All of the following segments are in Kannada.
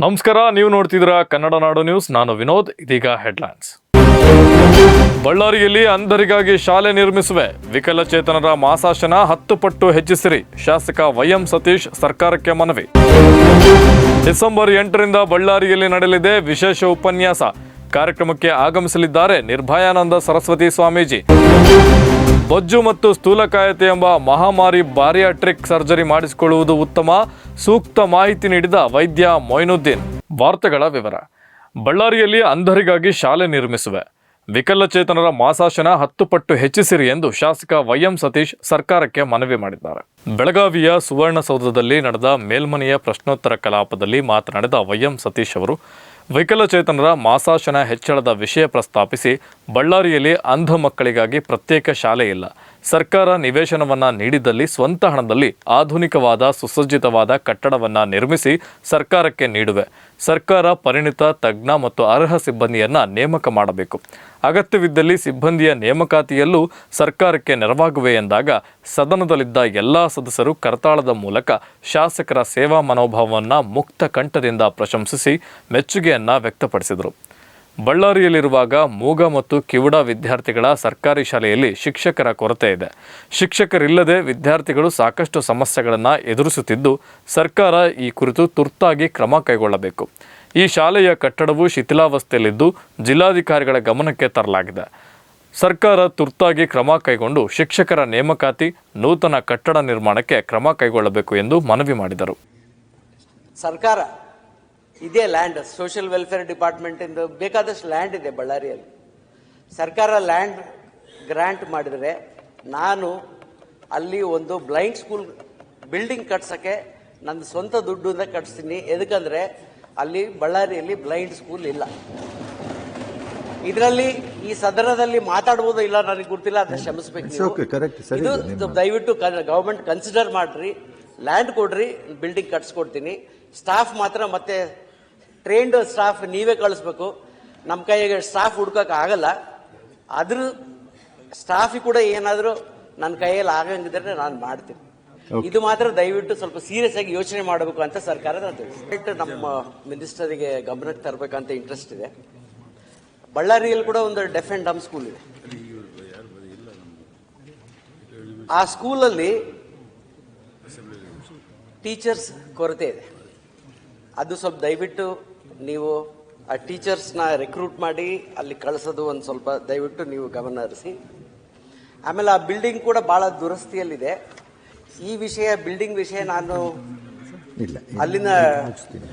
ನಮಸ್ಕಾರ, ನೀವು ನೋಡ್ತಿದ್ದೀರಾ ಕನ್ನಡ ನಾಡು ನ್ಯೂಸ್. ನಾನು ವಿನೋದ್, ಇದೀಗ ಹೆಡ್ಲೈನ್ಸ್. ಬಳ್ಳಾರಿಯಲ್ಲಿ ಅಂಧರಿಗಾಗಿ ಶಾಲೆ ನಿರ್ಮಿಸುವೆ. ವಿಕಲಚೇತನರ ಮಾಸಾಶನ ಹತ್ತು ಪಟ್ಟು ಹೆಚ್ಚಿಸಿರಿ. ಶಾಸಕ ವೈಎಂ ಸತೀಶ್ ಸರ್ಕಾರಕ್ಕೆ ಮನವಿ. ಡಿಸೆಂಬರ್ ಎಂಟರಿಂದ ಬಳ್ಳಾರಿಯಲ್ಲಿ ನಡೆಯಲಿದೆ ವಿಶೇಷ ಉಪನ್ಯಾಸ. ಕಾರ್ಯಕ್ರಮಕ್ಕೆ ಆಗಮಿಸಲಿದ್ದಾರೆ ನಿರ್ಭಯಾನಂದ ಸರಸ್ವತಿ ಸ್ವಾಮೀಜಿ. ಬೊಜ್ಜು ಮತ್ತು ಸ್ಥೂಲಕಾಯತೆ ಎಂಬ ಮಹಾಮಾರಿ ಬಾರಿಯಾಟ್ರಿಕ್ ಸರ್ಜರಿ ಮಾಡಿಸಿಕೊಳ್ಳುವುದು ಉತ್ತಮ. ಸೂಕ್ತ ಮಾಹಿತಿ ನೀಡಿದ ವೈದ್ಯ ಮೊಯ್ನುದ್ದೀನ್. ವಾರ್ತೆಗಳ ವಿವರ. ಬಳ್ಳಾರಿಯಲ್ಲಿ ಅಂಧರಿಗಾಗಿ ಶಾಲೆ ನಿರ್ಮಿಸುವೆ. ವಿಕಲಚೇತನರ ಮಾಸಾಶನ ಹತ್ತು ಪಟ್ಟು ಹೆಚ್ಚಿಸಿರಿ ಎಂದು ಶಾಸಕ ವೈಎಂ ಸತೀಶ್ ಸರ್ಕಾರಕ್ಕೆ ಮನವಿ ಮಾಡಿದ್ದಾರೆ. ಬೆಳಗಾವಿಯ ಸುವರ್ಣಸೌಧದಲ್ಲಿ ನಡೆದ ಮೇಲ್ಮನೆಯ ಪ್ರಶ್ನೋತ್ತರ ಕಲಾಪದಲ್ಲಿ ಮಾತನಾಡಿದ ವೈಎಂ ಸತೀಶ್ ಅವರು ವಿಕಲಚೇತನರ ಮಾಸಾಶನ ಹೆಚ್ಚಳದ ವಿಷಯ ಪ್ರಸ್ತಾಪಿಸಿ ಬಳ್ಳಾರಿಯಲ್ಲಿ ಅಂಧ ಮಕ್ಕಳಿಗಾಗಿ ಪ್ರತ್ಯೇಕ ಶಾಲೆ ಇಲ್ಲ. ಸರ್ಕಾರ ನಿವೇಶನವನ್ನು ನೀಡಿದಲ್ಲಿ ಸ್ವಂತ ಹಣದಲ್ಲಿ ಆಧುನಿಕವಾದ ಸುಸಜ್ಜಿತವಾದ ಕಟ್ಟಡವನ್ನ ನಿರ್ಮಿಸಿ ಸರ್ಕಾರಕ್ಕೆ ನೀಡುವೆ. ಸರ್ಕಾರ ಪರಿಣಿತ ತಜ್ಞ ಮತ್ತು ಅರ್ಹ ಸಿಬ್ಬಂದಿಯನ್ನು ನೇಮಕ ಮಾಡಬೇಕು. ಅಗತ್ಯವಿದ್ದಲ್ಲಿ ಸಿಬ್ಬಂದಿಯ ನೇಮಕಾತಿಯಲ್ಲೂ ಸರ್ಕಾರಕ್ಕೆ ನೆರವಾಗುವೆ ಎಂದಾಗ ಸದನದಲ್ಲಿದ್ದ ಎಲ್ಲ ಸದಸ್ಯರು ಕರ್ತಾಳದ ಮೂಲಕ ಶಾಸಕರ ಸೇವಾ ಮನೋಭಾವವನ್ನು ಮುಕ್ತ ಕಂಠದಿಂದ ಪ್ರಶಂಸಿಸಿ ಮೆಚ್ಚುಗೆಯನ್ನು ವ್ಯಕ್ತಪಡಿಸಿದರು. ಬಳ್ಳಾರಿಯಲ್ಲಿರುವಾಗ ಮೂಗ ಮತ್ತು ಕಿವುಡ ವಿದ್ಯಾರ್ಥಿಗಳ ಸರ್ಕಾರಿ ಶಾಲೆಯಲ್ಲಿ ಶಿಕ್ಷಕರ ಕೊರತೆ ಇದೆ. ಶಿಕ್ಷಕರಿಲ್ಲದೆ ವಿದ್ಯಾರ್ಥಿಗಳು ಸಾಕಷ್ಟು ಸಮಸ್ಯೆಗಳನ್ನು ಎದುರಿಸುತ್ತಿದ್ದು, ಸರ್ಕಾರ ಈ ಕುರಿತು ತುರ್ತಾಗಿ ಕ್ರಮ ಕೈಗೊಳ್ಳಬೇಕು. ಈ ಶಾಲೆಯ ಕಟ್ಟಡವು ಶಿಥಿಲಾವಸ್ಥೆಯಲ್ಲಿದ್ದು ಜಿಲ್ಲಾಧಿಕಾರಿಗಳ ಗಮನಕ್ಕೆ ತರಲಾಗಿದೆ. ಸರ್ಕಾರ ತುರ್ತಾಗಿ ಕ್ರಮ ಕೈಗೊಂಡು ಶಿಕ್ಷಕರ ನೇಮಕಾತಿ, ನೂತನ ಕಟ್ಟಡ ನಿರ್ಮಾಣಕ್ಕೆ ಕ್ರಮ ಕೈಗೊಳ್ಳಬೇಕು ಎಂದು ಮನವಿ ಮಾಡಿದರು. ಸರ್ಕಾರ ಇದೇ ಲ್ಯಾಂಡ್ ಸೋಷಿಯಲ್ ವೆಲ್ಫೇರ್ ಡಿಪಾರ್ಟ್ಮೆಂಟಿಂದ ಬೇಕಾದಷ್ಟು ಲ್ಯಾಂಡ್ ಇದೆ ಬಳ್ಳಾರಿಯಲ್ಲಿ. ಸರ್ಕಾರ ಲ್ಯಾಂಡ್ ಗ್ರ್ಯಾಂಟ್ ಮಾಡಿದರೆ ನಾನು ಅಲ್ಲಿ ಒಂದು ಬ್ಲೈಂಡ್ ಸ್ಕೂಲ್ ಬಿಲ್ಡಿಂಗ್ ಕಟ್ಸೋಕ್ಕೆ ನನ್ನ ಸ್ವಂತ ದುಡ್ಡಿಂದ ಕಟ್ಸ್ತೀನಿ. ಎದಕ್ಕಂದ್ರೆ ಅಲ್ಲಿ ಬಳ್ಳಾರಿಯಲ್ಲಿ ಬ್ಲೈಂಡ್ ಸ್ಕೂಲ್ ಇಲ್ಲ. ಇದರಲ್ಲಿ ಈ ಸದನದಲ್ಲಿ ಮಾತಾಡ್ಬೋದು ಇಲ್ಲ ನನಗೆ ಗೊತ್ತಿಲ್ಲ ಅದನ್ನ ಸರಿ ಇದು ದಯವಿಟ್ಟು ಗೌರ್ಮೆಂಟ್ ಕನ್ಸಿಡರ್ ಮಾಡ್ರಿ ಲ್ಯಾಂಡ್ ಕೊಡ್ರಿ ಬಿಲ್ಡಿಂಗ್ ಕಟ್ಸ್ಕೊಡ್ತೀನಿ. ಸ್ಟಾಫ್ ಮಾತ್ರ ಮತ್ತೆ ಟ್ರೈನ್ಡ್ ಸ್ಟಾಫ್ ನೀವೇ ಕಳಿಸ್ಬೇಕು. ನಮ್ಮ ಕೈಗೆ ಸ್ಟಾಫ್ ಹುಡ್ಕೋಕೆ ಆಗಲ್ಲ. ಅದ್ರ ಸ್ಟಾಫಿಗೆ ಕೂಡ ಏನಾದರೂ ನನ್ನ ಕೈಯಲ್ಲಿ ಆಗಂಗಿದ್ರೆ ನಾನು ಮಾಡ್ತೀನಿ. ಇದು ಮಾತ್ರ ದಯವಿಟ್ಟು ಸ್ವಲ್ಪ ಸೀರಿಯಸ್ ಆಗಿ ಯೋಚನೆ ಮಾಡಬೇಕು ಅಂತ ಸರ್ಕಾರ ನಮ್ಮ ಮಿನಿಸ್ಟರಿಗೆ ಗಮನಕ್ಕೆ ತರಬೇಕಂತ ಇಂಟ್ರೆಸ್ಟ್ ಇದೆ. ಬಳ್ಳಾರಿಯಲ್ಲಿ ಕೂಡ ಒಂದು ಡೆಫ್ ಅಂಡ್ ಡಮ್ ಸ್ಕೂಲ್ ಇದೆ. ಆ ಸ್ಕೂಲಲ್ಲಿ ಟೀಚರ್ಸ್ ಕೊರತೆ ಇದೆ. ಅದು ಸ್ವಲ್ಪ ದಯವಿಟ್ಟು ನೀವು ಆ ಟೀಚರ್ಸ್ನ ರೆಕ್ರೂಟ್ ಮಾಡಿ ಅಲ್ಲಿ ಕಳಿಸೋದು ಒಂದು ಸ್ವಲ್ಪ ದಯವಿಟ್ಟು ನೀವು ಗಮನ ಹರಿಸಿ. ಆಮೇಲೆ ಆ ಬಿಲ್ಡಿಂಗ್ ಕೂಡ ಭಾಳ ದುರಸ್ತಿಯಲ್ಲಿದೆ. ಈ ವಿಷಯ ಬಿಲ್ಡಿಂಗ್ ವಿಷಯ ನಾನು ಅಲ್ಲಿನ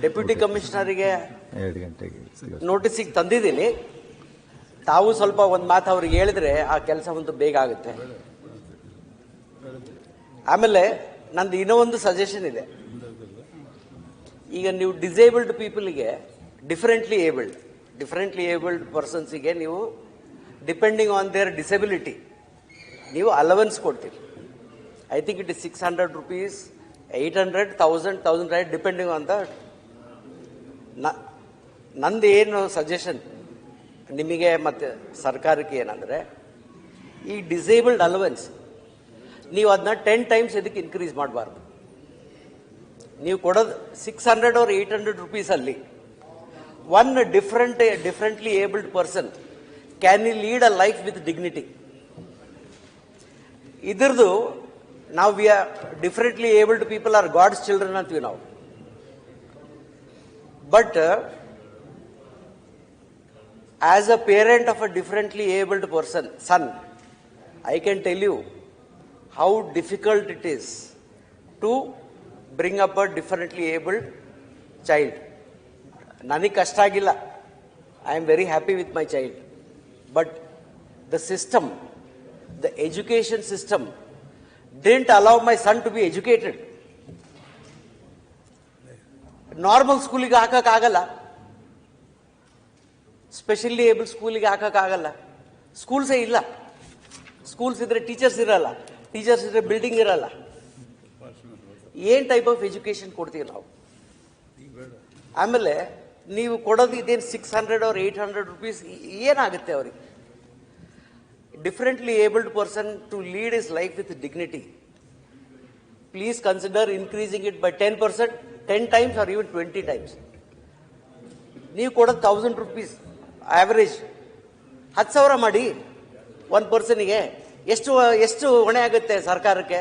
ಡೆಪ್ಯೂಟಿ ಕಮಿಷನರಿಗೆ. ನೋಟಿಸಿಗೆ ತಂದಿದ್ದೀನಿ. ತಾವು ಸ್ವಲ್ಪ ಒಂದು ಮಾತು ಅವ್ರಿಗೆ ಹೇಳಿದ್ರೆ ಆ ಕೆಲಸ ಒಂದು ಬೇಗ ಆಗುತ್ತೆ. ಆಮೇಲೆ ನಂದು ಇನ್ನೂ ಒಂದು ಸಜೆಷನ್ ಇದೆ. ಈಗ ನೀವು ಡಿಸೇಬಲ್ಡ್ ಪೀಪಲ್ಗೆ ಡಿಫರೆಂಟ್ಲಿ ಏಬಲ್ಡ್ ಡಿಫರೆಂಟ್ಲಿ ಏಬಲ್ಡ್ ಪರ್ಸನ್ಸಿಗೆ ನೀವು ಡಿಪೆಂಡಿಂಗ್ ಆನ್ ದೇರ್ ಡಿಸೆಬಿಲಿಟಿ ನೀವು ಅಲವೆನ್ಸ್ ಕೊಡ್ತೀರಿ. I think it is six hundred rupees eight hundred thousand thousand right depending on the ನಂದು ಏನು ಸಜೆಷನ್ ನಿಮಗೆ ಮತ್ತು ಸರ್ಕಾರಕ್ಕೆ ಏನಂದರೆ, ಈ ಡಿಸೇಬಲ್ಡ್ ಅಲವೆನ್ಸ್ ನೀವು ಅದನ್ನ ಟೆನ್ ಟೈಮ್ಸ್ ಇದಕ್ಕೆ ಇನ್ಕ್ರೀಸ್ ಮಾಡಬಾರ್ದು. ನೀವು ಕೊಡೋದು ಸಿಕ್ಸ್ ಹಂಡ್ರೆಡ್ ಅವ್ರ eight hundred ರುಪೀಸಲ್ಲಿ one different differently abled person can you lead a life with dignity ಇದ್ರದ್ದು ನಾವು we are differently abled people are God's children ಅಂತೀವಿ ನಾವು. But uh, as a parent of a differently abled person, son, I can tell you how difficult it is to bring up a differently abled child. ನನಗೆ ಕಷ್ಟ ಆಗಿಲ್ಲ I am very happy with my child but the system the education system didn't allow my son to be educated normal ಸ್ಕೂಲಿಗೆ ಹಾಕಕ್ಕಾಗಲ್ಲ ಸ್ಪೆಷಲಿ ಏಬಲ್ ಸ್ಕೂಲಿಗೆ ಹಾಕಕ್ಕಾಗಲ್ಲ ಸ್ಕೂಲ್ಸೇ ಇಲ್ಲ ಸ್ಕೂಲ್ಸ್ ಇದ್ರೆ ಟೀಚರ್ಸ್ ಇರಲ್ಲ ಟೀಚರ್ಸ್ ಇದ್ರೆ ಬಿಲ್ಡಿಂಗ್ ಇರಲ್ಲ ಏನ್ ಟೈಪ್ ಆಫ್ ಎಜುಕೇಶನ್ ಕೊಡ್ತೀವಿ ನಾವು? ಆಮೇಲೆ ನೀವು ಕೊಡೋದು ಇದೇನು ಸಿಕ್ಸ್ ಹಂಡ್ರೆಡ್ ಅವ್ರ ಏಯ್ಟ್ ಹಂಡ್ರೆಡ್ ರುಪೀಸ್ ಏನಾಗುತ್ತೆ ಅವ್ರಿಗೆ? Differently abled person to lead is life with dignity please consider increasing it by ten percent ten times or even twenty times ನೀವು ಕೊಡೋದು ತೌಸಂಡ್ ರುಪೀಸ್ ಆ್ಯಾವ್ರೇಜ್ ಹತ್ತು ಸಾವಿರ ಮಾಡಿ ಒಂದು ಪರ್ಸನಿಗೆ ಎಷ್ಟು ಎಷ್ಟು ಹೊಣೆ ಆಗುತ್ತೆ ಸರ್ಕಾರಕ್ಕೆ?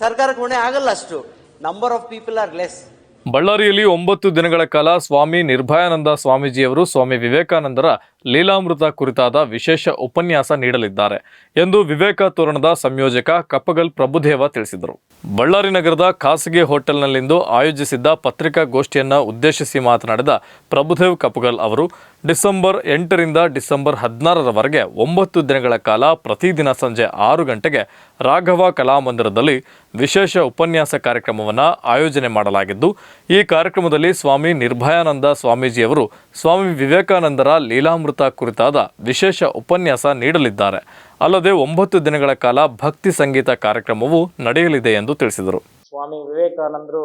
ಸರ್ಕಾರಕ್ಕೆ ಹೊಣೆ ಆಗಲ್ಲ ಅಷ್ಟು. Number of people are less ಬಳ್ಳಾರಿಯಲ್ಲಿ ಒಂಬತ್ತು ದಿನಗಳ ಕಾಲ ಸ್ವಾಮಿ ನಿರ್ಭಯಾನಂದ ಸ್ವಾಮೀಜಿಯವರು, ಸ್ವಾಮಿ ವಿವೇಕಾನಂದರ ಲೀಲಾಮೃತ ಕುರಿತಾದ ವಿಶೇಷ ಉಪನ್ಯಾಸ ನೀಡಲಿದ್ದಾರೆ ಎಂದು ವಿವೇಕ ತೋರಣದ ಸಂಯೋಜಕ ಕಪ್ಪಗಲ್ ಪ್ರಭುದೇವ ತಿಳಿಸಿದರು. ಬಳ್ಳಾರಿ ನಗರದ ಖಾಸಗಿ ಹೋಟೆಲ್ನಲ್ಲಿಂದು ಆಯೋಜಿಸಿದ್ದ ಪತ್ರಿಕಾಗೋಷ್ಠಿಯನ್ನ ಉದ್ದೇಶಿಸಿ ಮಾತನಾಡಿದ ಪ್ರಭುದೇವ್ ಕಪ್ಪಗಲ್ ಅವರು, ಡಿಸೆಂಬರ್ ಎಂಟರಿಂದ ಡಿಸೆಂಬರ್ ಹದಿನಾರರವರೆಗೆ ಒಂಬತ್ತು ದಿನಗಳ ಕಾಲ ಪ್ರತಿದಿನ ಸಂಜೆ ಆರು ಗಂಟೆಗೆ ರಾಘವ ಕಲಾಮಂದಿರದಲ್ಲಿ ವಿಶೇಷ ಉಪನ್ಯಾಸ ಕಾರ್ಯಕ್ರಮವನ್ನು ಆಯೋಜನೆ ಮಾಡಲಾಗಿದ್ದು, ಈ ಕಾರ್ಯಕ್ರಮದಲ್ಲಿ ಸ್ವಾಮಿ ನಿರ್ಭಯಾನಂದ ಸ್ವಾಮೀಜಿಯವರು, ಸ್ವಾಮಿ ವಿವೇಕಾನಂದರ ಲೀಲಾಮೃತ ಕುರಿತಾದ ವಿಶೇಷ ಉಪನ್ಯಾಸ ನೀಡಲಿದ್ದಾರೆ. ಅಲ್ಲದೆ ಒಂಬತ್ತು ದಿನಗಳ ಕಾಲ ಭಕ್ತಿ ಸಂಗೀತ ಕಾರ್ಯಕ್ರಮವು ನಡೆಯಲಿದೆ ಎಂದು ತಿಳಿಸಿದರು. ಸ್ವಾಮಿ ವಿವೇಕಾನಂದರು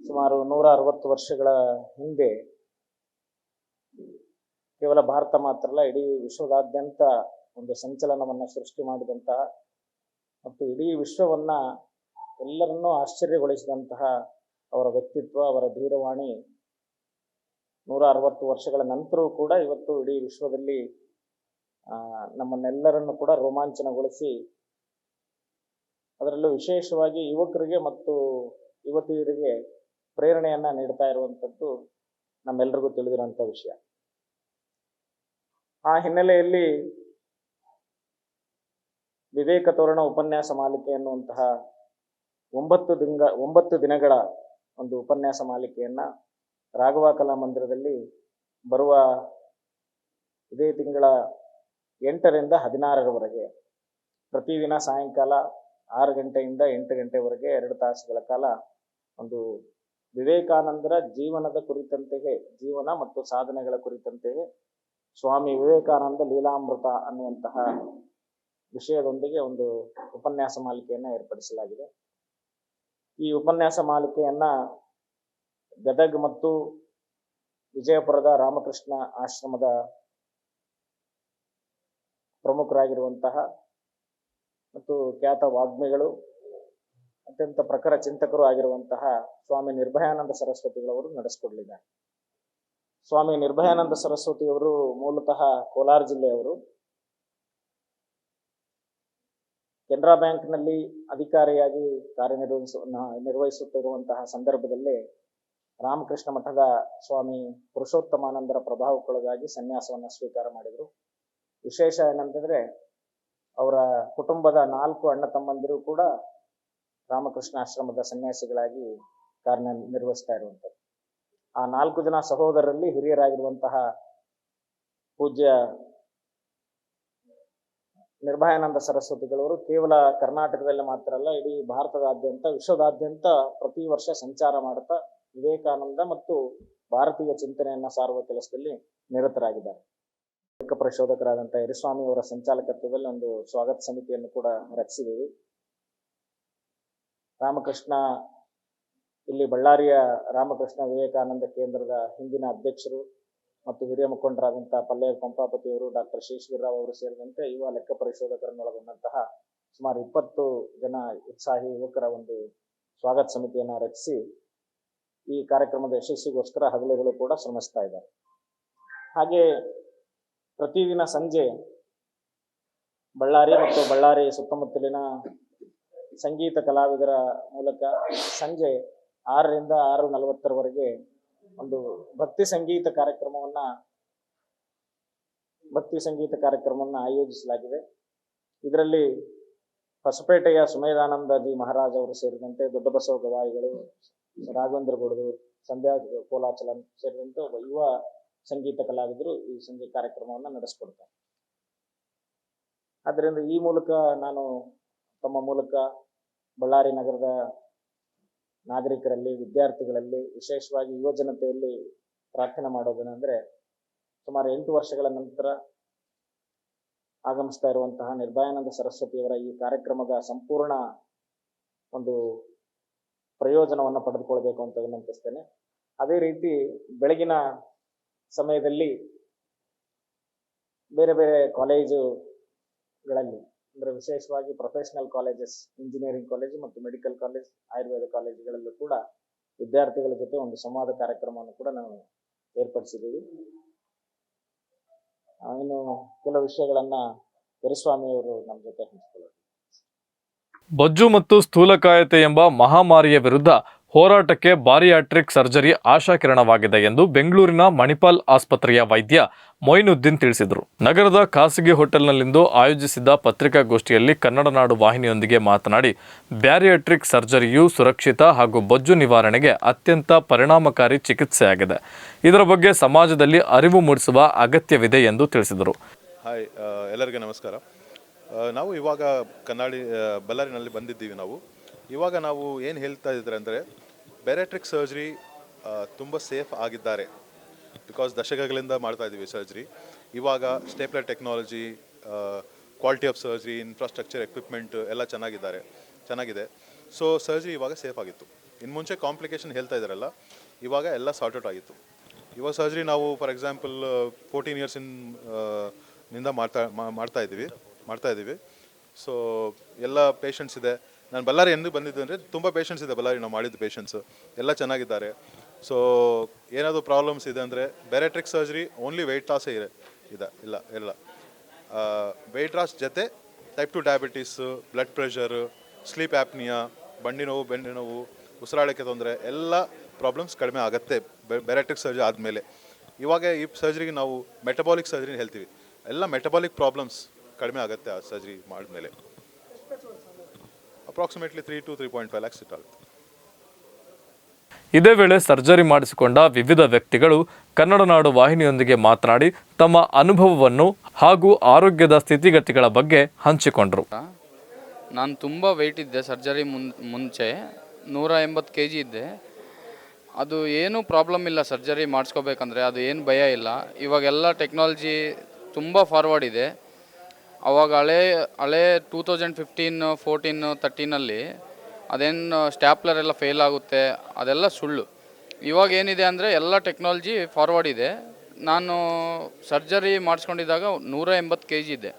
ಸುಮಾರು ನೂರ ಅರವತ್ತು ವರ್ಷಗಳ ಹಿಂದೆ ಕೇವಲ ಭಾರತ ಮಾತ್ರ ಅಲ್ಲ, ಇಡೀ ವಿಶ್ವದಾದ್ಯಂತ ಒಂದು ಸಂಚಲನವನ್ನು ಸೃಷ್ಟಿ ಮಾಡಿದಂತಹ ಮತ್ತು ಇಡೀ ವಿಶ್ವವನ್ನ ಎಲ್ಲರನ್ನೂ ಆಶ್ಚರ್ಯಗೊಳಿಸಿದಂತಹ ಅವರ ವ್ಯಕ್ತಿತ್ವ, ಅವರ ಧೀರವಾಣಿ ನೂರ ಅರವತ್ತು ವರ್ಷಗಳ ನಂತರವೂ ಕೂಡ ಇವತ್ತು ಇಡೀ ವಿಶ್ವದಲ್ಲಿ ನಮ್ಮನ್ನೆಲ್ಲರನ್ನು ಕೂಡ ರೋಮಾಂಚನಗೊಳಿಸಿ, ಅದರಲ್ಲೂ ವಿಶೇಷವಾಗಿ ಯುವಕರಿಗೆ ಮತ್ತು ಯುವತಿಯರಿಗೆ ಪ್ರೇರಣೆಯನ್ನ ನೀಡ್ತಾ ಇರುವಂಥದ್ದು ನಮ್ಮೆಲ್ಲರಿಗೂ ತಿಳಿದಿರುವಂಥ ವಿಷಯ. ಆ ಹಿನ್ನೆಲೆಯಲ್ಲಿ ವಿವೇಕ ತೋರಣ ಉಪನ್ಯಾಸ ಮಾಲಿಕೆ ಎನ್ನುವಂತಹ ಒಂಬತ್ತು ದಿನ ಒಂಬತ್ತು ದಿನಗಳ ಒಂದು ಉಪನ್ಯಾಸ ಮಾಲಿಕೆಯನ್ನ ರಾಘವ ಕಲಾ ಮಂದಿರದಲ್ಲಿ ಬರುವ ಇದೇ ತಿಂಗಳ ಎಂಟರಿಂದ ಹದಿನಾರರವರೆಗೆ, ಪ್ರತಿದಿನ ಸಾಯಂಕಾಲ ಆರು ಗಂಟೆಯಿಂದ ಎಂಟು ಗಂಟೆವರೆಗೆ ಎರಡು ತಾಸುಗಳ ಕಾಲ ಒಂದು ವಿವೇಕಾನಂದರ ಜೀವನದ ಕುರಿತಂತೆಯೇ, ಜೀವನ ಮತ್ತು ಸಾಧನೆಗಳ ಕುರಿತಂತೆಯೇ ಸ್ವಾಮಿ ವಿವೇಕಾನಂದ ಲೀಲಾಮೃತ ಅನ್ನುವಂತಹ ವಿಷಯದೊಂದಿಗೆ ಒಂದು ಉಪನ್ಯಾಸ ಮಾಲಿಕೆಯನ್ನು ಏರ್ಪಡಿಸಲಾಗಿದೆ. ಈ ಉಪನ್ಯಾಸ ಮಾಲಿಕೆಯನ್ನ ಗದಗ್ ಮತ್ತು ವಿಜಯಪುರದ ರಾಮಕೃಷ್ಣ ಆಶ್ರಮದ ಪ್ರಮುಖರಾಗಿರುವಂತಹ ಮತ್ತು ಖ್ಯಾತ ವಾಗ್ಮಿಗಳು, ಅತ್ಯಂತ ಪ್ರಖರ ಚಿಂತಕರು ಆಗಿರುವಂತಹ ಸ್ವಾಮಿ ನಿರ್ಭಯಾನಂದ ಸರಸ್ವತಿಗಳವರು ನಡೆಸಿಕೊಡಲಿದ್ದಾರೆ. ಸ್ವಾಮಿ ನಿರ್ಭಯಾನಂದ ಸರಸ್ವತಿಯವರು ಮೂಲತಃ ಕೋಲಾರ ಜಿಲ್ಲೆಯವರು. ಕೆನರಾ ಬ್ಯಾಂಕ್ನಲ್ಲಿ ಅಧಿಕಾರಿಯಾಗಿ ಕಾರ್ಯನಿರ್ವಹಿಸು, ನಿರ್ವಹಿಸುತ್ತಿರುವಂತಹ ಸಂದರ್ಭದಲ್ಲಿ ರಾಮಕೃಷ್ಣ ಮಠದ ಸ್ವಾಮಿ ಪುರುಷೋತ್ತಮಾನಂದರ ಪ್ರಭಾವಕ್ಕೊಳಗಾಗಿ ಸನ್ಯಾಸವನ್ನು ಸ್ವೀಕಾರ ಮಾಡಿದರು. ವಿಶೇಷ ಏನಂತಂದ್ರೆ, ಅವರ ಕುಟುಂಬದ ನಾಲ್ಕು ಅಣ್ಣ ತಮ್ಮಂದಿರು ಕೂಡ ರಾಮಕೃಷ್ಣ ಆಶ್ರಮದ ಸನ್ಯಾಸಿಗಳಾಗಿ ಕಾರ್ಯ ನಿರ್ವಹಿಸ್ತಾ ಇರುವಂಥದ್ದು. ಆ ನಾಲ್ಕು ಜನ ಸಹೋದರರಲ್ಲಿ ಹಿರಿಯರಾಗಿರುವಂತಹ ಪೂಜ್ಯ ನಿರ್ಭಯಾನಂದ ಸರಸ್ವತಿಗಳವರು ಕೇವಲ ಕರ್ನಾಟಕದಲ್ಲಿ ಮಾತ್ರ ಅಲ್ಲ, ಇಡೀ ಭಾರತದಾದ್ಯಂತ, ವಿಶ್ವದಾದ್ಯಂತ ಪ್ರತಿ ವರ್ಷ ಸಂಚಾರ ಮಾಡುತ್ತಾ ವಿವೇಕಾನಂದ ಮತ್ತು ಭಾರತೀಯ ಚಿಂತನೆಯನ್ನ ಸಾರುವ ಕೆಲಸದಲ್ಲಿ ನಿರತರಾಗಿದ್ದಾರೆ. ಲೆಕ್ಕ ಪರಿಶೋಧಕರಾದಂತಹ ಯರಿಸ್ವಾಮಿ ಅವರ ಸಂಚಾಲಕತ್ವದಲ್ಲಿ ಒಂದು ಸ್ವಾಗತ ಸಮಿತಿಯನ್ನು ಕೂಡ ರಚಿಸಿದ್ದೀವಿ. ರಾಮಕೃಷ್ಣ ಇಲ್ಲಿ ಬಳ್ಳಾರಿಯ ರಾಮಕೃಷ್ಣ ವಿವೇಕಾನಂದ ಕೇಂದ್ರದ ಹಿಂದಿನ ಅಧ್ಯಕ್ಷರು ಮತ್ತು ಹಿರಿಯ ಮುಖಂಡರಾದಂತಹ ಪಲ್ಲೇರ್ ಪಂಪಾಪತಿಯವರು ಡಾಕ್ಟರ್ ಶೇಷಗಿರಿರಾವ್ ಅವರು ಸೇರಿದಂತೆ ಯುವ ಲೆಕ್ಕ ಪರಿಶೋಧಕರನ್ನೊಳಗೊಂಡಂತಹ ಸುಮಾರು ಇಪ್ಪತ್ತು ಜನ ಉತ್ಸಾಹಿ ಯುವಕರ ಒಂದು ಸ್ವಾಗತ ಸಮಿತಿಯನ್ನು ರಚಿಸಿ ಈ ಕಾರ್ಯಕ್ರಮದ ಯಶಸ್ಸಿಗೋಸ್ಕರ ಹಗಲಿಗಳು ಕೂಡ ಶ್ರಮಿಸ್ತಾ ಇದ್ದಾರೆ. ಹಾಗೆ ಪ್ರತಿದಿನ ಸಂಜೆ ಬಳ್ಳಾರಿ ಮತ್ತು ಬಳ್ಳಾರಿ ಸುತ್ತಮುತ್ತಲಿನ ಸಂಗೀತ ಕಲಾವಿದರ ಮೂಲಕ ಸಂಜೆ ಆರರಿಂದ ಆರು ನಲವತ್ತರವರೆಗೆ ಒಂದು ಭಕ್ತಿ ಸಂಗೀತ ಕಾರ್ಯಕ್ರಮವನ್ನ, ಭಕ್ತಿ ಸಂಗೀತ ಕಾರ್ಯಕ್ರಮವನ್ನ ಆಯೋಜಿಸಲಾಗಿದೆ. ಇದರಲ್ಲಿ ಹೊಸಪೇಟೆಯ ಸುಮೇಧಾನಂದ ಜಿ ಮಹಾರಾಜ್ ಅವರು ಸೇರಿದಂತೆ ದೊಡ್ಡ ಬಸವ ಗವಾಯಿಗಳು ರಾಘವೇಂದ್ರ ಗೌಡರು ಸಂಧ್ಯಾ ಕೋಲಾಚಲಂ ಸೇರಿದಂತೆ ಒಬ್ಬ ಯುವ ಸಂಗೀತ ಕಲಾವಿದರು ಈ ಸಂಜೆ ಕಾರ್ಯಕ್ರಮವನ್ನ ನಡೆಸ್ಕೊಡ್ತಾರೆ. ಆದ್ದರಿಂದ ಈ ಮೂಲಕ ನಾನು ತಮ್ಮ ಮೂಲಕ ಬಳ್ಳಾರಿ ನಗರದ ನಾಗರಿಕರಲ್ಲಿ, ವಿದ್ಯಾರ್ಥಿಗಳಲ್ಲಿ, ವಿಶೇಷವಾಗಿ ಯುವ ಜನತೆಯಲ್ಲಿ ಪ್ರಾರ್ಥನೆ ಮಾಡೋದೇನೆಂದ್ರೆ ಸುಮಾರು ಎಂಟು ವರ್ಷಗಳ ನಂತರ ಆಗಮಿಸ್ತಾ ಇರುವಂತಹ ನಿರ್ಭಯಾನಂದ ಸರಸ್ವತಿಯವರ ಈ ಕಾರ್ಯಕ್ರಮದ ಸಂಪೂರ್ಣ ಒಂದು ಪ್ರಯೋಜನವನ್ನು ಪಡೆದುಕೊಳ್ಬೇಕು ಅಂತ ವಿನಂತಿಸ್ತೇನೆ. ಅದೇ ರೀತಿ ಬೆಳಗಿನ ಸಮಯದಲ್ಲಿ ಬೇರೆ ಬೇರೆ ಕಾಲೇಜುಗಳಲ್ಲಿ, ಅಂದರೆ ವಿಶೇಷವಾಗಿ ಪ್ರೊಫೆಷನಲ್ ಕಾಲೇಜಸ್ ಇಂಜಿನಿಯರಿಂಗ್ ಕಾಲೇಜು ಮತ್ತು ಮೆಡಿಕಲ್ ಕಾಲೇಜ್ ಆಯುರ್ವೇದ ಕಾಲೇಜುಗಳಲ್ಲೂ ಕೂಡ ವಿದ್ಯಾರ್ಥಿಗಳ ಜೊತೆ ಒಂದು ಸಂವಾದ ಕಾರ್ಯಕ್ರಮವನ್ನು ಕೂಡ ನಾವು ಏರ್ಪಡಿಸಿದ್ದೀವಿ. ಇನ್ನು ಕೆಲವು ವಿಷಯಗಳನ್ನು ಅವರು ನಮ್ಮ ಜೊತೆ ಹಂಚಿಕೊಳ್ಳೋದು. ಬೊಜ್ಜು ಮತ್ತು ಸ್ಥೂಲಕಾಯತೆ ಎಂಬ ಮಹಾಮಾರಿಯ ವಿರುದ್ಧ ಹೋರಾಟಕ್ಕೆ ಬಾರಿಯಾಟ್ರಿಕ್ ಸರ್ಜರಿ ಆಶಾಕಿರಣವಾಗಿದೆ ಎಂದು ಬೆಂಗಳೂರಿನ ಮಣಿಪಾಲ್ ಆಸ್ಪತ್ರೆಯ ವೈದ್ಯ ಮೊಯ್ನುದ್ದೀನ್ ತಿಳಿಸಿದರು. ನಗರದ ಖಾಸಗಿ ಹೋಟೆಲ್ನಲ್ಲಿಂದು ಆಯೋಜಿಸಿದ್ದ ಪತ್ರಿಕಾಗೋಷ್ಠಿಯಲ್ಲಿ ಕನ್ನಡ ನಾಡು ವಾಹಿನಿಯೊಂದಿಗೆ ಮಾತನಾಡಿ ಬ್ಯಾರಿಯಾಟ್ರಿಕ್ ಸರ್ಜರಿಯು ಸುರಕ್ಷಿತ ಹಾಗೂ ಬೊಜ್ಜು ನಿವಾರಣೆಗೆ ಅತ್ಯಂತ ಪರಿಣಾಮಕಾರಿ ಚಿಕಿತ್ಸೆಯಾಗಿದೆ. ಇದರ ಬಗ್ಗೆ ಸಮಾಜದಲ್ಲಿ ಅರಿವು ಮೂಡಿಸುವ ಅಗತ್ಯವಿದೆ ಎಂದು ತಿಳಿಸಿದರು. ಹಾಯ್ ಆ, ಎಲ್ಲರಿಗೂ ನಮಸ್ಕಾರ. ನಾವು ಇವಾಗ ಕನ್ನಡಿ ಬಳ್ಳಾರಿನಲ್ಲಿ ಬಂದಿದ್ದೀವಿ ನಾವು. ಇವಾಗ ನಾವು ಏನು ಹೇಳ್ತಾ ಇದ್ದಾರೆ ಅಂದರೆ ಬೆರೆಟ್ರಿಕ್ ಸರ್ಜರಿ ತುಂಬ ಸೇಫ್ ಆಗಿದ್ದಾರೆ. ಬಿಕಾಸ್ ದಶಕಗಳಿಂದ ಮಾಡ್ತಾ ಇದ್ದೀವಿ ಸರ್ಜರಿ ಇವಾಗ stapler technology quality of surgery infrastructure equipment ಎಲ್ಲ ಚೆನ್ನಾಗಿದ್ದಾರೆ. ಚೆನ್ನಾಗಿದೆ. ಸೊ ಸರ್ಜರಿ ಇವಾಗ ಸೇಫ್ ಆಗಿತ್ತು. ಇನ್ನು ಮುಂಚೆ ಕಾಂಪ್ಲಿಕೇಶನ್ ಹೇಳ್ತಾ ಇದ್ದಾರಲ್ಲ, ಇವಾಗ ಎಲ್ಲ ಸಾರ್ಟ್ ಔಟ್ ಆಗಿತ್ತು. ಇವಾಗ ಸರ್ಜರಿ ನಾವು ಫಾರ್ ಎಕ್ಸಾಂಪಲ್ ಫೋರ್ಟೀನ್ ಇಯರ್ಸ್ ಇನ್ನಿಂದ ಮಾಡ್ತಾ ಮಾಡ್ತಾ ಇದ್ದೀವಿ. ಮಾಡ್ತಾ ಇದ್ದೀವಿ. ಸೊ ಎಲ್ಲ ಪೇಷಂಟ್ಸ್ ಇದೆ. ನಾನು ಬಳ್ಳಾರಿ ಎಂದು ಬಂದಿದ್ದು ಅಂದರೆ ತುಂಬ ಪೇಷಂಟ್ಸ್ ಇದೆ ಬಳ್ಳಾರಿ ನಾವು ಮಾಡಿದ್ದು ಪೇಷಂಟ್ಸು ಎಲ್ಲ ಚೆನ್ನಾಗಿದ್ದಾರೆ. ಸೊ ಏನಾದರೂ ಪ್ರಾಬ್ಲಮ್ಸ್ ಇದೆ ಅಂದರೆ ಬ್ಯಾರೆಟ್ರಿಕ್ ಸರ್ಜರಿ ಓನ್ಲಿ ವೆಯ್ಟ್ ಲಾಸೇ ಇದೆ. ಇದೆ. ಇಲ್ಲ ಇಲ್ಲ. ವೆಯ್ಟ್ ಲಾಸ್ ಜೊತೆ type two diabetes blood pressure sleep apnoea ಬಂಡಿ ನೋವು, ಬೆಂಡಿ ನೋವು ಉಸಿರಾಡೋಕ್ಕೆ ತೊಂದರೆ ಎಲ್ಲ ಪ್ರಾಬ್ಲಮ್ಸ್ ಕಡಿಮೆ ಆಗುತ್ತೆ ಬ್ಯಾರೆಟ್ರಿಕ್ ಸರ್ಜರಿ ಆದಮೇಲೆ. ಇವಾಗ ಈ ಸರ್ಜರಿಗೆ ನಾವು ಮೆಟಬಾಲಿಕ್ ಸರ್ಜರಿ ಹೇಳ್ತೀವಿ. ಎಲ್ಲ ಮೆಟಬಾಲಿಕ್ ಪ್ರಾಬ್ಲಮ್ಸ್ ಕಡಿಮೆ ಆಗುತ್ತೆ ಆ ಸರ್ಜರಿ ಮಾಡಿದ್ಮೇಲೆ. Approximately three to three point five lakhs ಇಟ್ಟಾಗುತ್ತೆ ಇದೇ ವೇಳೆ ಸರ್ಜರಿ ಮಾಡಿಸಿಕೊಂಡ ವಿವಿಧ ವ್ಯಕ್ತಿಗಳು ಕನ್ನಡ ನಾಡು ವಾಹಿನಿಯೊಂದಿಗೆ ಮಾತನಾಡಿ ತಮ್ಮ ಅನುಭವವನ್ನು ಹಾಗೂ ಆರೋಗ್ಯದ ಸ್ಥಿತಿಗತಿಗಳ ಬಗ್ಗೆ ಹಂಚಿಕೊಂಡರು. ನಾನು ತುಂಬ ವೆಯ್ಟ್ ಇದ್ದೆ ಸರ್ಜರಿ ಮುನ್ ಮುಂಚೆ. ನೂರ ಎಂಬತ್ತು ಕೆ ಜಿ ಇದ್ದೆ. ಅದು ಏನೂ ಪ್ರಾಬ್ಲಮ್ ಇಲ್ಲ ಸರ್ಜರಿ ಮಾಡಿಸ್ಕೋಬೇಕಂದ್ರೆ ಅದು ಏನು ಭಯ ಇಲ್ಲ. ಇವಾಗೆಲ್ಲ ಟೆಕ್ನಾಲಜಿ ತುಂಬ ಫಾರ್ವರ್ಡ್ ಇದೆ. ಅವಾಗ ಹಳೆ ಹಳೆ ಟೂ ತೌಸಂಡ್ ಫಿಫ್ಟೀನ್ ಫೋರ್ಟೀನ್ ತರ್ಟೀನಲ್ಲಿ ಅದೇನು ಸ್ಟ್ಯಾಪ್ಲರ್ ಎಲ್ಲ ಫೇಲ್ ಆಗುತ್ತೆ, ಅದೆಲ್ಲ ಸುಳ್ಳು. ಇವಾಗ ಏನಿದೆ ಅಂದರೆ ಎಲ್ಲ ಟೆಕ್ನಾಲಜಿ ಫಾರ್ವರ್ಡ್ ಇದೆ. ನಾನು ಸರ್ಜರಿ ಮಾಡಿಸ್ಕೊಂಡಿದ್ದಾಗ ನೂರ ಎಂಬತ್ತು ಕೆ ಜಿ ಇದ್ದೆ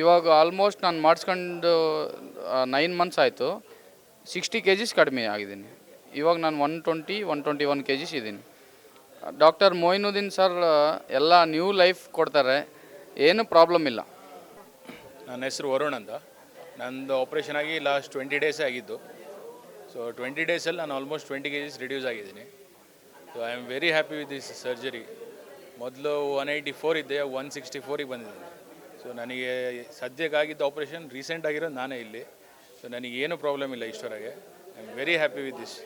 ಇವಾಗ ಆಲ್ಮೋಸ್ಟ್ ನಾನು ಮಾಡಿಸ್ಕೊಂಡು ನೈನ್ ಮಂತ್ಸ್ ಆಯಿತು. ಸಿಕ್ಸ್ಟಿ ಕೆ ಜಿಸ್ ಕಡಿಮೆ ಆಗಿದ್ದೀನಿ. ಇವಾಗ ನಾನು one twenty one twenty one K Gs ಇದ್ದೀನಿ ಡಾಕ್ಟರ್ ಮೊಯ್ನುದ್ದೀನ್ ಸರ್, ಎಲ್ಲ ನ್ಯೂ ಲೈಫ್ ಕೊಡ್ತಾರೆ. ಏನು ಪ್ರಾಬ್ಲಮ್ ಇಲ್ಲ. ನನ್ನ ಹೆಸರು ವರುಣ್ ಅಂತ. ನಂದು ಆಪ್ರೇಷನ್ ಆಗಿ ಲಾಸ್ಟ್ ಟ್ವೆಂಟಿ ಡೇಸೇ ಆಗಿದ್ದು. ಸೊ ಟ್ವೆಂಟಿ ಡೇಸಲ್ಲಿ ನಾನು almost twenty K Gs reduce ಆಗಿದ್ದೀನಿ. So I am very happy with this surgery ಮೊದಲು ಒನ್ ಏಯ್ಟಿ ಫೋರ್ ಇದ್ದೆ ಒನ್ ಸಿಕ್ಸ್ಟಿ ಫೋರಿಗೆ ಬಂದಿದ್ದೀನಿ. ಸೊ ನನಗೆ ಸದ್ಯಕ್ಕಾಗಿದ್ದ ಆಪ್ರೇಷನ್ ರೀಸೆಂಟ್ ಆಗಿರೋದು ನಾನೇ ಇಲ್ಲಿ. ಸೊ ನನಗೇನು ಪ್ರಾಬ್ಲಮ್ ಇಲ್ಲ ಇಷ್ಟವರೆಗೆ I am very happy with this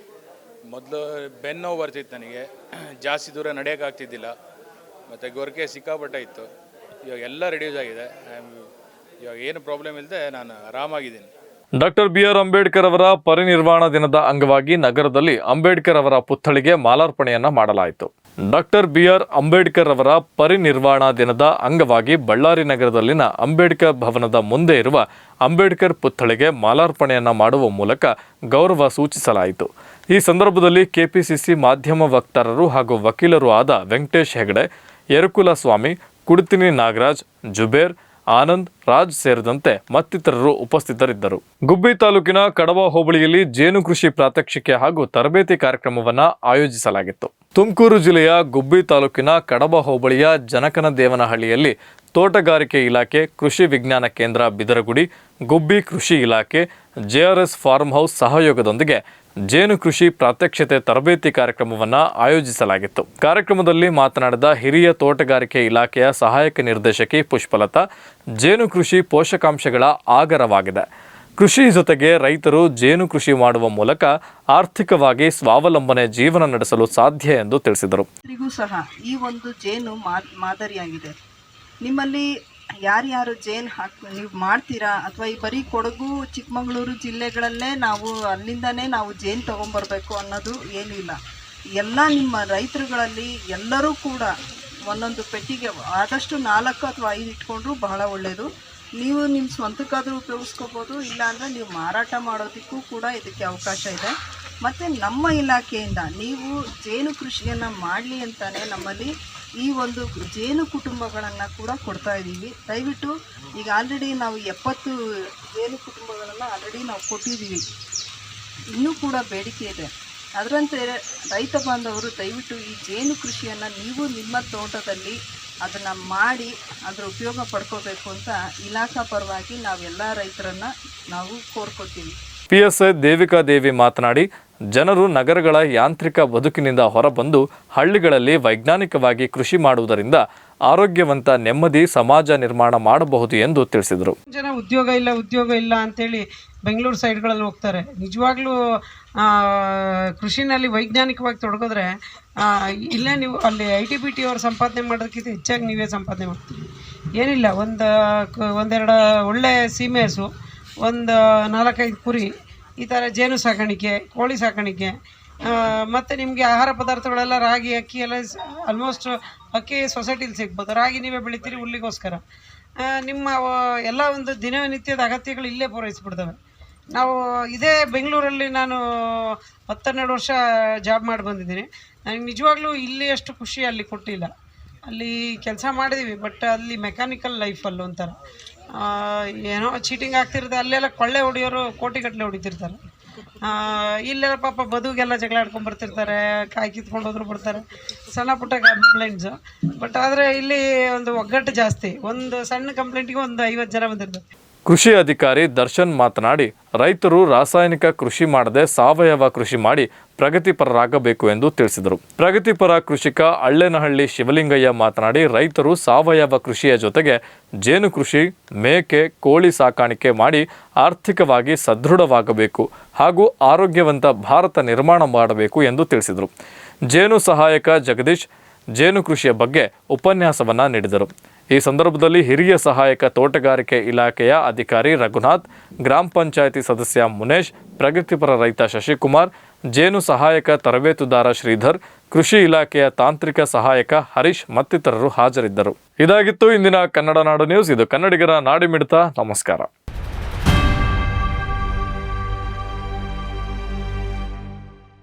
ಮೊದಲು ಬೆನ್ನು ಬರ್ತಿತ್ತು ನನಗೆ. ಜಾಸ್ತಿ ದೂರ ನಡೆಯೋಕ್ಕಾಗ್ತಿದ್ದಿಲ್ಲ ಮತ್ತು ಗೊರಕೆ ಸಿಕ್ಕಾಪಟ್ಟ ಇತ್ತು. ಇವಾಗ ಎಲ್ಲ ರಿಡ್ಯೂಸ್ ಆಗಿದೆ. ಐ ಆಮ್ ಇವಾಗ ಏನು ಪ್ರಾಬ್ಲಮ್ ಇಲ್ಲದೆ ನಾನು ಆರಾಮಾಗಿದ್ದೀನಿ. ಡಾಕ್ಟರ್ ಬಿ ಆರ್ ಅಂಬೇಡ್ಕರ್ ಅವರ ಪರಿನಿರ್ವಾಣ ದಿನದ ಅಂಗವಾಗಿ ನಗರದಲ್ಲಿ ಅಂಬೇಡ್ಕರ್ ಅವರ ಪುತ್ಥಳಿಗೆ ಮಾಲಾರ್ಪಣೆಯನ್ನ ಮಾಡಲಾಯಿತು. ಡಾಕ್ಟರ್ ಬಿ ಆರ್ ಅಂಬೇಡ್ಕರ್ ಅವರ ಪರಿನಿರ್ವಾಣ ದಿನದ ಅಂಗವಾಗಿ ಬಳ್ಳಾರಿ ನಗರದಲ್ಲಿನ ಅಂಬೇಡ್ಕರ್ ಭವನದ ಮುಂದೆ ಇರುವ ಅಂಬೇಡ್ಕರ್ ಪುತ್ಥಳಿಗೆ ಮಾಲಾರ್ಪಣೆಯನ್ನ ಮಾಡುವ ಮೂಲಕ ಗೌರವ ಸೂಚಿಸಲಾಯಿತು. ಈ ಸಂದರ್ಭದಲ್ಲಿ ಕೆಪಿಸಿಸಿ ಮಾಧ್ಯಮ ವಕ್ತಾರರು ಹಾಗೂ ವಕೀಲರು ಆದ ವೆಂಕಟೇಶ್ ಹೆಗಡೆ, ಯರಕುಲ ಸ್ವಾಮಿ, ಕುಡ್ತಿನಿ ನಾಗರಾಜ್, ಜುಬೇರ್ ಆನಂದ್, ರಾಜ್ ಸೇರಿದಂತೆ ಮತ್ತಿತರರು ಉಪಸ್ಥಿತರಿದ್ದರು. ಗುಬ್ಬಿ ತಾಲೂಕಿನ ಕಡವ ಹೋಬಳಿಯಲ್ಲಿ ಜೇನು ಕೃಷಿ ಪ್ರಾತ್ಯಕ್ಷಿಕೆ ಹಾಗೂ ತರಬೇತಿ ಕಾರ್ಯಕ್ರಮವನ್ನು ಆಯೋಜಿಸಲಾಗಿತ್ತು. ತುಮಕೂರು ಜಿಲ್ಲೆಯ ಗುಬ್ಬಿ ತಾಲೂಕಿನ ಕಡಬ ಹೋಬಳಿಯ ಜನಕನ ದೇವನಹಳ್ಳಿಯಲ್ಲಿ ತೋಟಗಾರಿಕೆ ಇಲಾಖೆ, ಕೃಷಿ ವಿಜ್ಞಾನ ಕೇಂದ್ರ ಬಿದರಗುಡಿ, ಗುಬ್ಬಿ ಕೃಷಿ ಇಲಾಖೆ, ಜೆಆರ್ಎಸ್ ಫಾರ್ಮ್ ಹೌಸ್ ಸಹಯೋಗದೊಂದಿಗೆ ಜೇನು ಕೃಷಿ ಪ್ರಾತ್ಯಕ್ಷತೆ ತರಬೇತಿ ಕಾರ್ಯಕ್ರಮವನ್ನ ಆಯೋಜಿಸಲಾಗಿತ್ತು. ಕಾರ್ಯಕ್ರಮದಲ್ಲಿ ಮಾತನಾಡಿದ ಹಿರಿಯ ತೋಟಗಾರಿಕೆ ಇಲಾಖೆಯ ಸಹಾಯಕ ನಿರ್ದೇಶಕಿ ಪುಷ್ಪಲತಾ, ಜೇನು ಕೃಷಿ ಪೋಷಕಾಂಶಗಳ ಆಗರವಾಗಿದೆ. ಕೃಷಿ ಜೊತೆಗೆ ರೈತರು ಜೇನು ಕೃಷಿ ಮಾಡುವ ಮೂಲಕ ಆರ್ಥಿಕವಾಗಿ ಸ್ವಾವಲಂಬನೆ ಜೀವನ ನಡೆಸಲು ಸಾಧ್ಯ ಎಂದು ತಿಳಿಸಿದರು. ಸಹ ಈ ಒಂದು ಜೇನು ಮಾದರಿಯಾಗಿದೆ. ನಿಮ್ಮಲ್ಲಿ ಯಾರ್ಯಾರು ಜೇನು ಹಾಕ್, ನೀವು ಮಾಡ್ತೀರಾ? ಅಥವಾ ಈ ಬರೀ ಕೊಡಗು, ಚಿಕ್ಕಮಗಳೂರು ಜಿಲ್ಲೆಗಳಲ್ಲೇ ನಾವು ಅಲ್ಲಿಂದನೇ ನಾವು ಜೇನು ತೊಗೊಂಬರ್ಬೇಕು ಅನ್ನೋದು ಏನೂ ಇಲ್ಲ. ಎಲ್ಲ ನಿಮ್ಮ ರೈತರುಗಳಲ್ಲಿ ಎಲ್ಲರೂ ಕೂಡ ಒಂದೊಂದು ಪೆಟ್ಟಿಗೆ, ಆದಷ್ಟು ನಾಲ್ಕು ಅಥವಾ ಐದು ಇಟ್ಕೊಂಡ್ರು ಬಹಳ ಒಳ್ಳೆಯದು ನೀವು ನಿಮ್ಮ ಸ್ವಂತಕ್ಕಾದರೂ ಉಪಯೋಗಿಸ್ಕೋಬೋದು, ಇಲ್ಲಾಂದರೆ ನೀವು ಮಾರಾಟ ಮಾಡೋದಕ್ಕೂ ಕೂಡ ಇದಕ್ಕೆ ಅವಕಾಶ ಇದೆ. ಮತ್ತು ನಮ್ಮ ಇಲಾಖೆಯಿಂದ ನೀವು ಜೇನು ಕೃಷಿಯನ್ನು ಮಾಡಲಿ ಅಂತಲೇ ನಮ್ಮಲ್ಲಿ ಈ ಒಂದು ಜೇನು ಕುಟುಂಬಗಳನ್ನು ಕೂಡ ಕೊಡ್ತಾ ಇದ್ದೀವಿ. ದಯವಿಟ್ಟು ಈಗ ಆಲ್ರೆಡಿ ನಾವು ಎಪ್ಪತ್ತು ಜೇನು ಕುಟುಂಬಗಳನ್ನು ಆಲ್ರೆಡಿ ನಾವು ಕೊಟ್ಟಿದ್ದೀವಿ. ಇನ್ನೂ ಕೂಡ ಬೇಡಿಕೆ ಇದೆ. ಅದರಂತೆ ರೈತ ಬಾಂಧವರು ದಯವಿಟ್ಟು ಈ ಜೇನು ಕೃಷಿಯನ್ನು ನೀವು ನಿಮ್ಮ ತೋಟದಲ್ಲಿ ಅದನ್ನು ಮಾಡಿ ಅದರ ಉಪಯೋಗ ಪಡ್ಕೋಬೇಕು ಅಂತ ಇಲಾಖಾ ಪರವಾಗಿ ನಾವೆಲ್ಲ ರೈತರನ್ನು ನಾವು ಕೋರ್ಕೊತೀವಿ. ಪಿಎಸ್ಐ ದೇವಿಕಾ ದೇವಿ ಮಾತನಾಡಿ ಜನರು ನಗರಗಳ ಯಾಂತ್ರಿಕ ಬದುಕಿನಿಂದ ಹೊರಬಂದು ಹಳ್ಳಿಗಳಲ್ಲಿ ವೈಜ್ಞಾನಿಕವಾಗಿ ಕೃಷಿ ಮಾಡುವುದರಿಂದ ಆರೋಗ್ಯವಂತ ನೆಮ್ಮದಿ ಸಮಾಜ ನಿರ್ಮಾಣ ಮಾಡಬಹುದು ಎಂದು ತಿಳಿಸಿದರು. ಜನ ಉದ್ಯೋಗ ಇಲ್ಲ ಉದ್ಯೋಗ ಇಲ್ಲ ಅಂತೇಳಿ ಬೆಂಗಳೂರು ಸೈಡ್ಗಳಲ್ಲಿ ಹೋಗ್ತಾರೆ. ನಿಜವಾಗ್ಲೂ ಕೃಷಿನಲ್ಲಿ ವೈಜ್ಞಾನಿಕವಾಗಿ ತೊಡಗಿದ್ರೆ ಇಲ್ಲೇ ನೀವು ಅಲ್ಲಿ ಐ ಟಿ ಬಿ ಟಿ ಅವ್ರು ಸಂಪಾದನೆ ಮಾಡೋದಕ್ಕಿಂತ ಹೆಚ್ಚಾಗಿ ನೀವೇ ಸಂಪಾದನೆ ಮಾಡ್ತೀರಿ. ಏನಿಲ್ಲ, ಒಂದು ಒಂದೆರಡು ಒಳ್ಳೆ ಸೀಮೆಸು ಒಂದು ನಾಲ್ಕೈದು ಕುರಿ ಈ ಥರ ಜೇನು ಸಾಕಾಣಿಕೆ, ಕೋಳಿ ಸಾಕಾಣಿಕೆ ಮತ್ತು ನಿಮಗೆ ಆಹಾರ ಪದಾರ್ಥಗಳೆಲ್ಲ ರಾಗಿ, ಅಕ್ಕಿ ಎಲ್ಲ ಆಲ್ಮೋಸ್ಟ್ ಅಕ್ಕಿ ಸೊಸೈಟಿಲಿ ಸಿಗ್ಬೋದು. ರಾಗಿ ನೀವೇ ಬೆಳಿತೀರಿ ಹುಲ್ಲಿಗೋಸ್ಕರ. ನಿಮ್ಮ ಎಲ್ಲ ಒಂದು ದಿನನಿತ್ಯದ ಅಗತ್ಯಗಳು ಇಲ್ಲೇ ಪೂರೈಸಿಬಿಡ್ತವೆ. ನಾವು ಇದೇ ಬೆಂಗಳೂರಲ್ಲಿ ನಾನು ಹತ್ತೆರಡು ವರ್ಷ ಜಾಬ್ ಮಾಡಿ ಬಂದಿದ್ದೀನಿ. ನನಗೆ ನಿಜವಾಗ್ಲೂ ಇಲ್ಲಿ ಅಷ್ಟು ಖುಷಿ ಅಲ್ಲಿ ಕೊಟ್ಟಿಲ್ಲ. ಅಲ್ಲಿ ಕೆಲಸ ಮಾಡಿದ್ದೀವಿ ಬಟ್ ಅಲ್ಲಿ ಮೆಕ್ಯಾನಿಕಲ್ ಲೈಫಲ್ಲಿ ಒಂಥರ ಏನೋ ಚೀಟಿಂಗ್ ಆಗ್ತಿರುತ್ತೆ ಅಲ್ಲೆಲ್ಲ ಕೊಳ್ಳೆ ಹೊಡಿಯೋರು ಕೋಟಿಗಟ್ಟಲೆ ಹೊಡಿತಿರ್ತಾರೆ. ಇಲ್ಲೆಲ್ಲ ಪಾಪ ಬದುಗೆಲ್ಲ ಜಗಳ ಆಡ್ಕೊಂಡು ಬರ್ತಿರ್ತಾರೆ, ಕಾಯಿ ಕಿತ್ಕೊಂಡು ಹೋದ್ರು ಬರ್ತಾರೆ. ಸಣ್ಣ ಪುಟ್ಟ ಕಂಪ್ಲೇಂಟ್ಸು ಬಟ್ ಆದರೆ ಇಲ್ಲಿ ಒಂದು ಒಗ್ಗಟ್ಟು ಜಾಸ್ತಿ. ಒಂದು ಸಣ್ಣ ಕಂಪ್ಲೇಂಟಿಗೆ ಒಂದು ಐವತ್ತು ಜನ ಬಂದಿರ್ತಾರೆ. ಕೃಷಿ ಅಧಿಕಾರಿ ದರ್ಶನ್ ಮಾತನಾಡಿ, ರೈತರು ರಾಸಾಯನಿಕ ಕೃಷಿ ಮಾಡದೆ ಸಾವಯವ ಕೃಷಿ ಮಾಡಿ ಪ್ರಗತಿಪರರಾಗಬೇಕು ಎಂದು ತಿಳಿಸಿದರು. ಪ್ರಗತಿಪರ ಕೃಷಿಕ ಅಳ್ಳೆನಹಳ್ಳಿ ಶಿವಲಿಂಗಯ್ಯ ಮಾತನಾಡಿ, ರೈತರು ಸಾವಯವ ಕೃಷಿಯ ಜೊತೆಗೆ ಜೇನು ಕೃಷಿ, ಮೇಕೆ, ಕೋಳಿ ಸಾಕಾಣಿಕೆ ಮಾಡಿ ಆರ್ಥಿಕವಾಗಿ ಸದೃಢವಾಗಬೇಕು ಹಾಗೂ ಆರೋಗ್ಯವಂತ ಭಾರತ ನಿರ್ಮಾಣ ಮಾಡಬೇಕು ಎಂದು ತಿಳಿಸಿದರು. ಜೇನು ಸಹಾಯಕ ಜಗದೀಶ್ ಜೇನು ಕೃಷಿಯ ಬಗ್ಗೆ ಉಪನ್ಯಾಸವನ್ನು ನೀಡಿದರು. ಈ ಸಂದರ್ಭದಲ್ಲಿ ಹಿರಿಯ ಸಹಾಯಕ ತೋಟಗಾರಿಕೆ ಇಲಾಖೆಯ ಅಧಿಕಾರಿ ರಘುನಾಥ್, ಗ್ರಾಮ ಪಂಚಾಯಿತಿ ಸದಸ್ಯ ಮುನೇಶ್, ಪ್ರಗತಿಪರ ರೈತ ಶಶಿಕುಮಾರ್, ಜೇನು ಸಹಾಯಕ ತರಬೇತುದಾರ ಶ್ರೀಧರ್, ಕೃಷಿ ಇಲಾಖೆಯ ತಾಂತ್ರಿಕ ಸಹಾಯಕ ಹರೀಶ್ ಮತ್ತಿತರರು ಹಾಜರಿದ್ದರು. ಇದಾಗಿತ್ತು ಇಂದಿನ ಕನ್ನಡ ನಾಡು ನ್ಯೂಸ್. ಇದು ಕನ್ನಡಿಗರ ನಾಡಿಮಿಡಿತ. ನಮಸ್ಕಾರ.